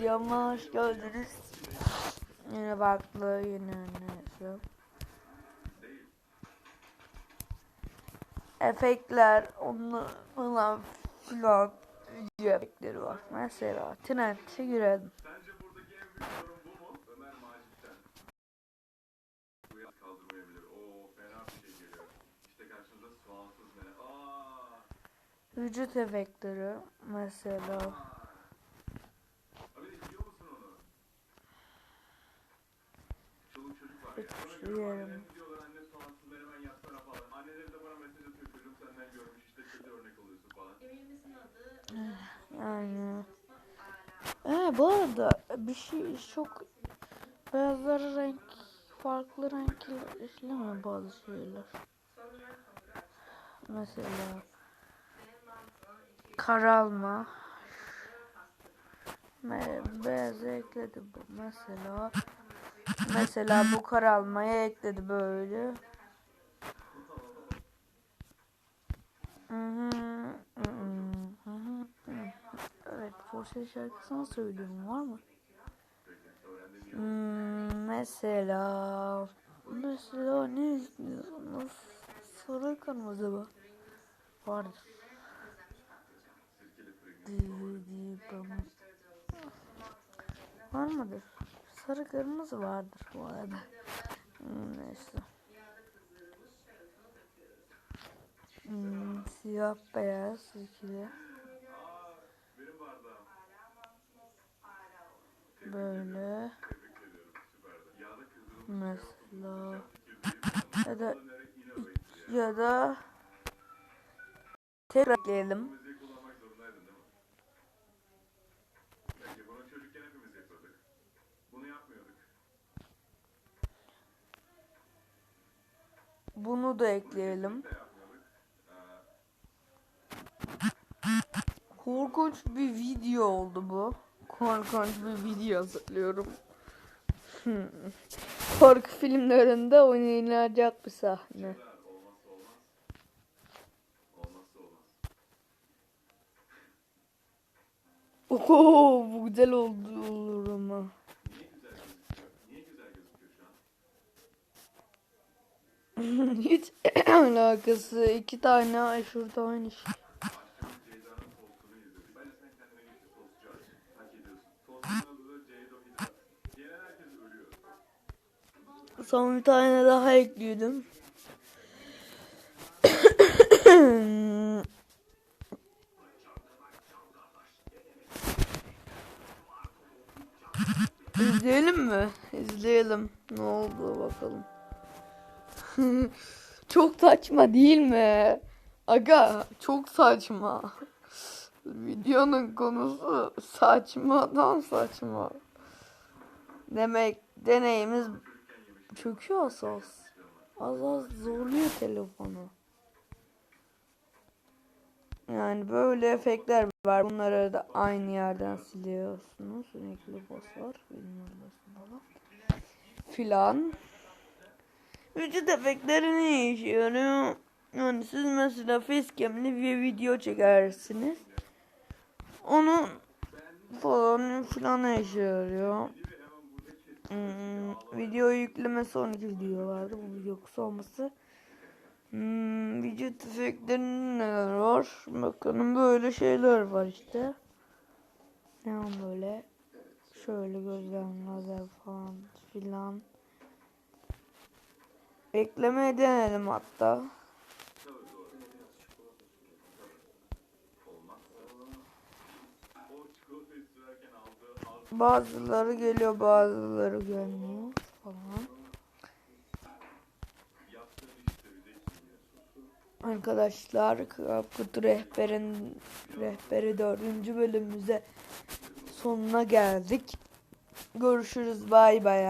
Videoma hoş geldiniz. Yine farklı yine neyse. Efektler, onlar falan filan video efektleri var. Mesela Trend'e girelim. Sence buradaki en falan. Yani. Ee, bu arada bir şey çok beyazları renk farklı renkli işlemiyor bazı şeyler. Mesela karalma Me beyazı ekledi bu mesela mesela bu karalmayı ekledi böyle. Evet, Forse şarkısını söylüyorum var mı? Hmm, mesela mesela ne istiyorsunuz? Sarı kırmızı mı? Vardır. Var mıdır? Sarı kırmızı vardır bu arada. Hmm, neyse. Hmm, siyah beyaz ikili. Böyle. Mesela ya da ya da tekrar gelelim. Bunu da ekleyelim. Korkunç bir video oldu bu. Korkunç bir video hazırlıyorum. Hmm. Korku filmlerinde oynanacak bir sahne. Oho bu güzel oldu Hiç alakası. iki tane şurada aynı şey. Son bir tane daha ekledim. İzleyelim mi? İzleyelim. Ne oldu bakalım. çok saçma değil mi? Aga çok saçma. Videonun konusu saçmadan saçma. Demek deneyimiz çöküyor asas. Az az zorluyor telefonu. Yani böyle efektler var. Bunları da aynı yerden siliyorsunuz. Sürekli nasıl falan. Filan. Vücut efektleri ne işe yarıyor? Yani siz mesela facecam'li bir video çekersiniz. Onun falan filan yarıyor? Hmm, video yükleme sonraki videolarda bu video kısa olması. Hmm, vücut efektlerinin neler var? Bakın böyle şeyler var işte. Ne var böyle? Şöyle gözlem lazer falan filan. Eklemeyi denedim hatta. Bazıları geliyor bazıları gelmiyor falan. Arkadaşlar Kutu Rehber'in rehberi dördüncü bölümümüze sonuna geldik. Görüşürüz bay bay.